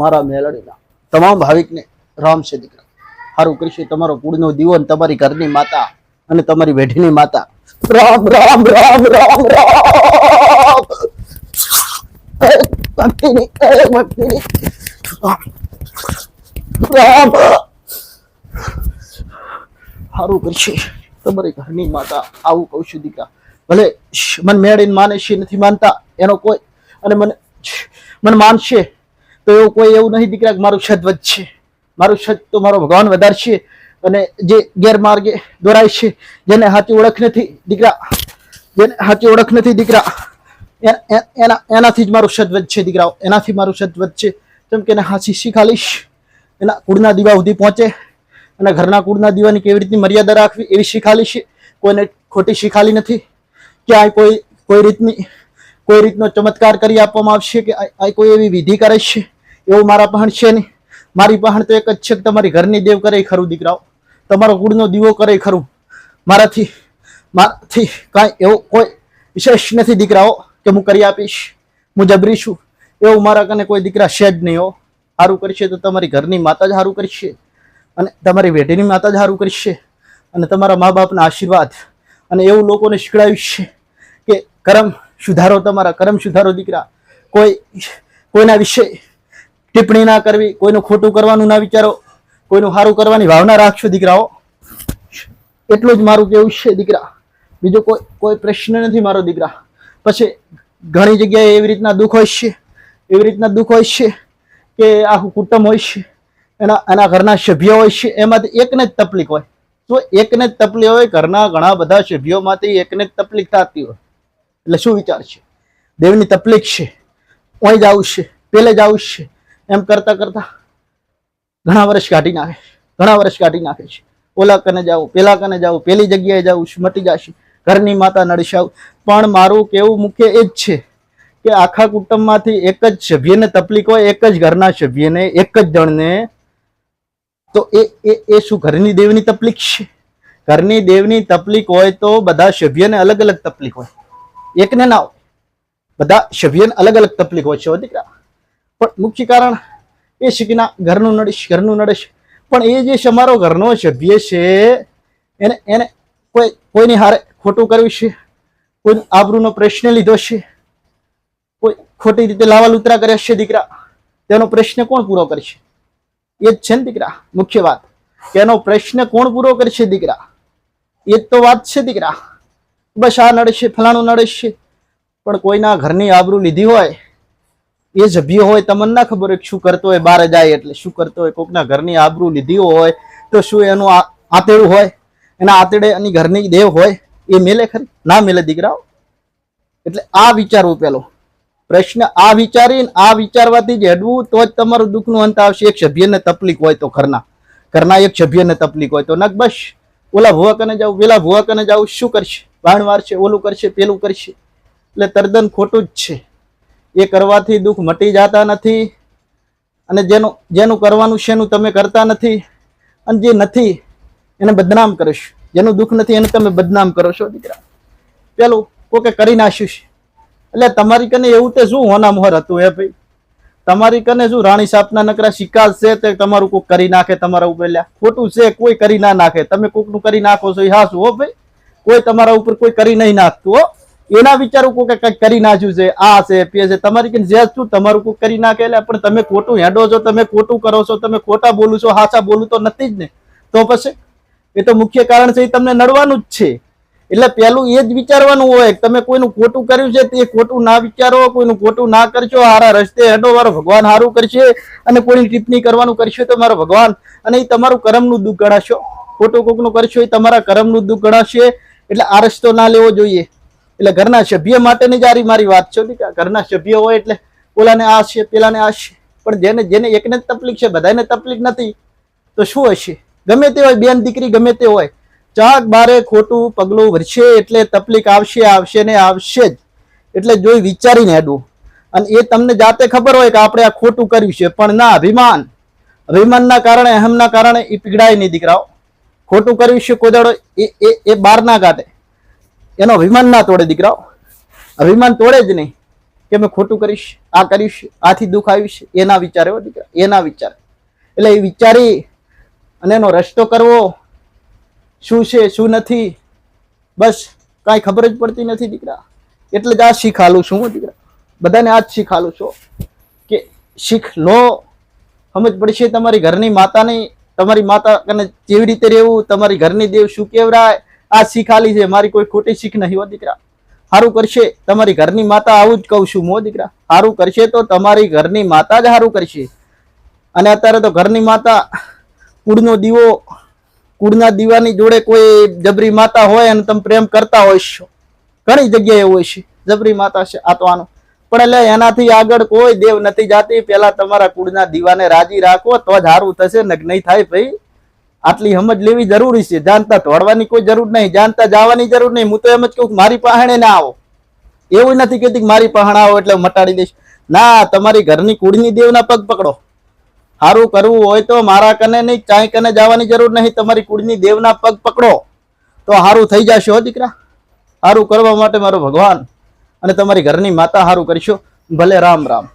મારા મેલડીના તમામ ભાવિકને રામ છે દીકરા. સારું કૃષિ તમારો કુળનો દીવો તમારી ઘરની માતા અને તમારી વેઢીની માતા. રામ રામ રામ રામ રામ. રામ. સારું કરશે તમારી ઘરની માતા. આવું કહું છું દીકરા. ભલે મન મેળીને માને છે નથી માનતા. એનો કોઈ અને મને મને માનશે તો એવું કોઈ એવું નહીં દીકરા મારું છત વધશે. મારું છત તો મારો ભગવાન વધારશે અને જે ગેરમાર્ગે દોરાય છે, જેને સાચી ઓળખ નથી દીકરા, જેને સાચી ઓળખ નથી દીકરા એના, એનાથી જ મારું છત વધશે દીકરાઓ, એનાથી મારું છત વધશે. જેમ કે એને હાંસી શીખાલીશ એના કુળના દીવા સુધી પહોંચે અને ઘરના કુળના દીવાની કેવી રીતની મર્યાદા રાખવી એવી શીખાલી છે કોઈને ખોટી શીખાલી નથી ક્યાંય કોઈ કોઈ રીતની, કોઈ રીતનો ચમત્કાર કરી આપવામાં આવશે કે આ કોઈ એવી વિધિ કરે છે. એવું મારા પહાણ છે નહીં. મારી પહાણ તો એક જ છે કે તમારી ઘરની દેવ કરે ખરું, દીકરાઓ. તમારો કુળનો દીવો કરે ખરું. મારાથી મારાથી કાંઈ એવું કોઈ વિશેષ નથી, દીકરાઓ, કે હું કરી આપીશ. હું જબરી છું. એવું મારા કને કોઈ દીકરા છે જ નહીં હો. સારું કરશે તો તમારી ઘરની માતા જ સારું કરશે. અને તમારી બેટીની માતા જ સારું કરશે. અને તમારા મા બાપના આશીર્વાદ. અને એવું લોકોને શીખડાવ્યું છે કે કરમ સુધારો તમારા, કરમ સુધારો દીકરા. કોઈ, કોઈના વિશે ટિપ્પણી ના કરવી, કોઈનું ખોટું કરવાનું ના વિચારો, કોઈનું સારું કરવાની ભાવના રાખશો દીકરાઓ. એટલું જ મારું કેવું છે દીકરા. બીજો કોઈ કોઈ પ્રશ્ન નથી મારો દીકરા. પછી ઘણી જગ્યાએ એવી રીતના દુઃખ હોય છે, એવી રીતના દુઃખ હોય છે કે આખું કુટુંબ હોય છે, એના એના ઘરના સભ્યો હોય છે, એમાંથી એકને જ તકલીફ હોય. તો એકને જ તકલીફ હોય, ઘરના ઘણા બધા સભ્યોમાંથી એકને જ તકલીફ થતી હોય. એટલે શું વિચાર છે? દેવની તકલીફ છે. ઓય જ આવું છે. પેલે જ આવું છે. એમ કરતા કરતા ઘણા વર્ષ કાઢી નાખે ઘણા વર્ષ કાઢી નાખે છે. ઓલા કને જાઉં, પેલા કને જાઉં, પેલી જગ્યાએ જાઉં મટી જશે. ઘરની માતા નડશાવ પણ મારું કેવું મુખ્ય એ જ છે કે આખા કુટુંબમાંથી એક જ સભ્યને તકલીફ હોય, એક જ ઘરના સભ્યને, એક જ જણને. તો એ એ એ શું ઘરની દેવની તકલીફ છે? ઘરની દેવની તકલીફ હોય તો બધા સભ્યને અલગ અલગ તકલીફ હોય. એકને ના હોય. બધા સભ્યને અલગ અલગ તકલીફ હોય છે. દીકરા. પણ મુખ્ય કારણ એ છે કે ના, ઘરનું નડીશ ઘરનું નડીશ. પણ એ જે અમારો ઘરનો સભ્ય છે, એને એને કોઈ, કોઈની હારે ખોટું કર્યું છે, કોઈ આબરૂનો પ્રશ્ન લીધો છે, કોઈ ખોટી રીતે લાવા લૂતરા કર્યા છે દીકરા, તેનો પ્રશ્ન કોણ પૂરો કરશે? એ જ છે ને દીકરા, મુખ્ય વાત. તેનો પ્રશ્ન કોણ પૂરો કરશે દીકરા? એ જ તો વાત છે દીકરા. બસ આ નડશે ફલાણું નડશે પણ કોઈના ઘરની આબરૂ લીધી હોય એ સભ્ય હોય, તમને ના ખબર હોય શું કરતો હોય, બહાર જાય એટલે શું કરતો હોય, કોકના ઘરની આબરૂ લીધી હોય તો શું એનું આતેડું હોય, એના આતેડે એની ઘરની દેવ હોય, એ મેલે ખરી? ના મેલે દીકરાઓ? એટલે આ વિચારવું પેલો પ્રશ્ન આ વિચારીને આ વિચારવાથી જ હેડવું, તો જ તમારું દુઃખનું અંત આવશે. એક સભ્યને તકલીફ હોય તો ઘરના. ઘરના એક સભ્યને તકલીફ હોય તો નક બસ. ઓલા ભુવા કને જાવ પેલા ભુવા કને જાવ શું કરશે? વાણ વારશે, ઓલું કરશે, પેલું કરશે. એટલે તદ્દન ખોટું જ છે. એ કરવાથી દુઃખ મટી જતા નથી અને જેનું જેનું કરવાનું છે એનું તમે કરતા નથી અને જે નથી એને બદનામ કરો જેનું દુઃખ નથી એને તમે બદનામ કરો છો દીકરા. પેલું કોકે કરી નાખ્યું એટલે તમારી કને એવું તે શું હોના મોહર હતું હે ભાઈ? તમારી કને શું રાણી સાપના નકરા શિકાર છે તે તમારું કોક કરી નાખે તમારા ઉપર લ્યા. ખોટું છે કોઈ કરી ના નાખે. તમે કોકનું કરી નાખો છો એ હાસું હો ભાઈ. કોઈ તમારા ઉપર કોઈ કરી નહીં નાખતું હો. એના વિચારો કોકે કંઈક કરી નાખ્યું છે, આ છે પીએ છે. તમારી કને જે છું તમારું કોઈ કરી નાખે એટલે? પણ તમે ખોટું હેડો છો, તમે ખોટું કરો છો, તમે ખોટા બોલું છો, હાચા બોલું તો નથી જ ને. તો પછી? એ તો મુખ્ય કારણ છે, એ તમને નડવાનું જ છે. એટલે પેલું એ જ વિચારવાનું હોય તમે કોઈનું ખોટું કર્યું છે, તે ખોટું ના વિચારો, કોઈનું ખોટું ના કરશો, હારા રસ્તે હેડો, મારો ભગવાન સારું કરશે અને કોઈની ટિપ્પણી કરવાનું કરશે તો મારો ભગવાન અને એ તમારું કરમનું દુઃખ ગણાશો. ખોટું કોકનું કરશો એ તમારા કરમનું દુઃખ ગણાશે. એટલે આ રસ્તો ના લેવો જોઈએ. એટલે ઘરના સભ્ય માટેની જ આરી મારી વાત છે કે ઘરના સભ્ય હોય એટલે ઓલાને આ છે, પેલાને આ છે. પણ જેને જેને એકને તકલીફ છે બધાને તકલીફ નથી, તો શું હશે? ગમે તે હોય, બેન દીકરી ગમે તે હોય. ચાક બારે ખોટું પગલું ભરશે એટલે તકલીફ આવશે આવશે ને આવશે જ. એટલે જોઈ વિચારીને હેડવું અને એ તમને જાતે ખબર હોય કે આપણે આ ખોટું કર્યું છે, પણ ના, અભિમાન. અભિમાનના કારણે, અહમના કારણે એ પીગડાય નહીં દીકરાઓ. ખોટું કર્યું છે કોદાડો એ એ બહાર ના કાઢે એનો અભિમાન ના તોડે દીકરાઓ. અભિમાન તોડે જ નહીં કે મેં ખોટું કરીશ, આ કરીશ, આથી દુઃખ આવીશ. એના વિચારે હો દીકરા એના વિચાર. એટલે એ વિચારી અને એનો રસ્તો કરવો શું છે, શું નથી, બસ કાંઈ ખબર જ પડતી નથી દીકરા. એટલે જ આ શીખ હાલું છું દીકરા. બધાને આ જ શીખાલું છું કે શીખ લો, સમજ પડશે તમારી ઘરની માતાની, તમારી માતા કને કેવી રીતે રહેવું, તમારી ઘરની દેવ શું કેવરાય આ શીખ આલી છે, મારી કોઈ ખોટી શીખ નહીં હો દીકરા. સારું કરશે, તમારી ઘરની માતા આવું જ કહું છું મો દીકરા. સારું કરશે તો તમારી ઘરની માતા જ સારું કરશે. અને અત્યારે તો ઘરની માતા, કુળનો દીવો, કુળના દીવાની જોડે કોઈ જબરી માતા હોય અને તમે પ્રેમ કરતા હોય છો. ઘણી જગ્યાએ હોય છે, જબરી માતા છે, આ તો આનું. પણ એટલે એનાથી આગળ કોઈ દેવ નથી જાતી. પેલા તમારા કુળના દીવાને રાજી રાખો, તો જ સારું થશે ને નહીં થાય ભાઈ. આટલી સમજ લેવી જરૂરી છે. જાણતા તોડવાની કોઈ જરૂર નહીં, જાણતા જવાની જરૂર નહીં. હું તો એમ જ કહું મારી પાસે ના આવો. એવું નથી કહેતી કે મારી પાહણ આવો એટલે મટાડી દઈશ. ના, તમારી ઘરની કુળની દેવના પગ પકડો. સારું કરવું હોય તો મારા કને નહીં, ચાય કને જવાની જરૂર નહીં. તમારી કુળની દેવના પગ પકડો. તો સારું થઈ જશે હો દીકરા. સારું કરવા માટે મારો ભગવાન. અને તમારી ઘરની માતા સારું કરશો. ભલે રામ રામ.